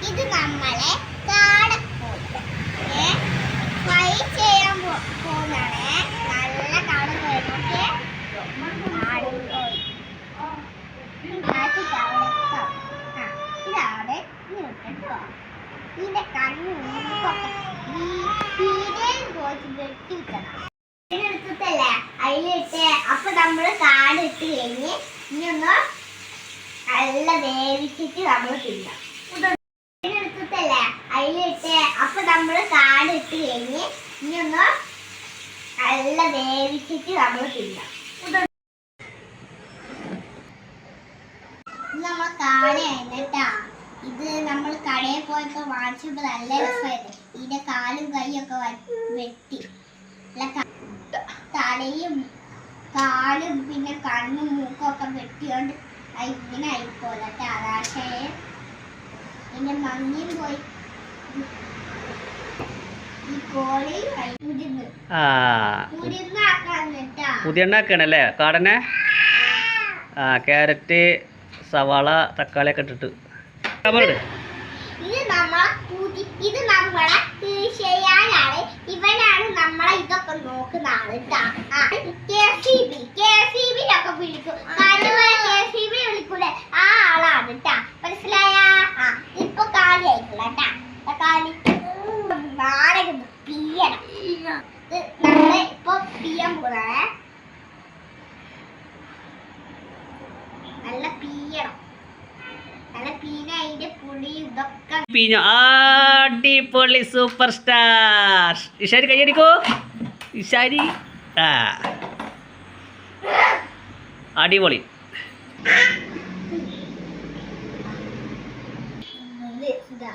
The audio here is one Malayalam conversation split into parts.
ഇത് നമ്മളെ ചെയ്യാൻ നല്ല ഇതിന്റെ അപ്പൊ നമ്മൾ കാട് ഇട്ട് കഴിഞ്ഞ് ഇനി ഒന്ന് നല്ല വേവിച്ചിട്ട് നമ്മൾ തിന്നാം ഇതിനെടുത്തിട്ടല്ലേ അതിലിട്ട് അപ്പൊ നമ്മൾ കാട് ഇട്ട് കഴിഞ്ഞ് ഇനി ഒന്ന് നല്ല വേവിച്ചിട്ട് നമ്മൾ തിന്നാം. നമ്മൾ കാടയാണ് ഇത് നമ്മൾ കടയിൽ പോയപ്പോൾ വാങ്ങിച്ചപ്പോൾ നല്ല രസമായിരുന്നു ഇതിന്റെ കാലും കൈയൊക്കെ വെട്ടി. തലയും കാലും പിന്നെ കണ്ണും മൂക്കും ഒക്കെ വെട്ടിയോണ്ട് ഇങ്ങനെ ആയിപ്പോലെ അതാശേ പിന്നെ മഞ്ഞയും പോയി. ആ. കേട്ടാ കാടനെ? ആ ക്യാരറ്റ് സവാള തക്കാളി ഒക്കെ ഇട്ടിട്ട്. ഇത് നമ്മളെ ചെയ്യാനാണ് ഇവനാണ് നമ്മളെ ഇതൊക്കെ നോക്കുന്ന ആൾ ട്ടാ. നല്ല പിയണം നല്ല പീന അതിന്റെ പുളി ഇതൊക്കെ പിഞ്ഞോ അടിപൊളി സൂപ്പർ സ്റ്റാർ ഇഷാരി കൈയടിക്കോ ഇഷാരി. ആ. അടിപൊളി. ഇത്. ഇതാ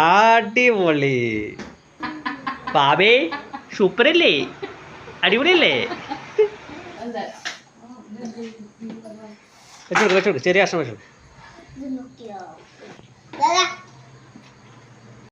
അടിപൊളി. ബാബേ സൂപ്പറല്ലേ? അടിപൊളിയല്ലേ? വെച്ചെടുക്കും വെച്ചെടുക്കും ചെറിയ കഷ്ണം വെച്ചെടുക്കും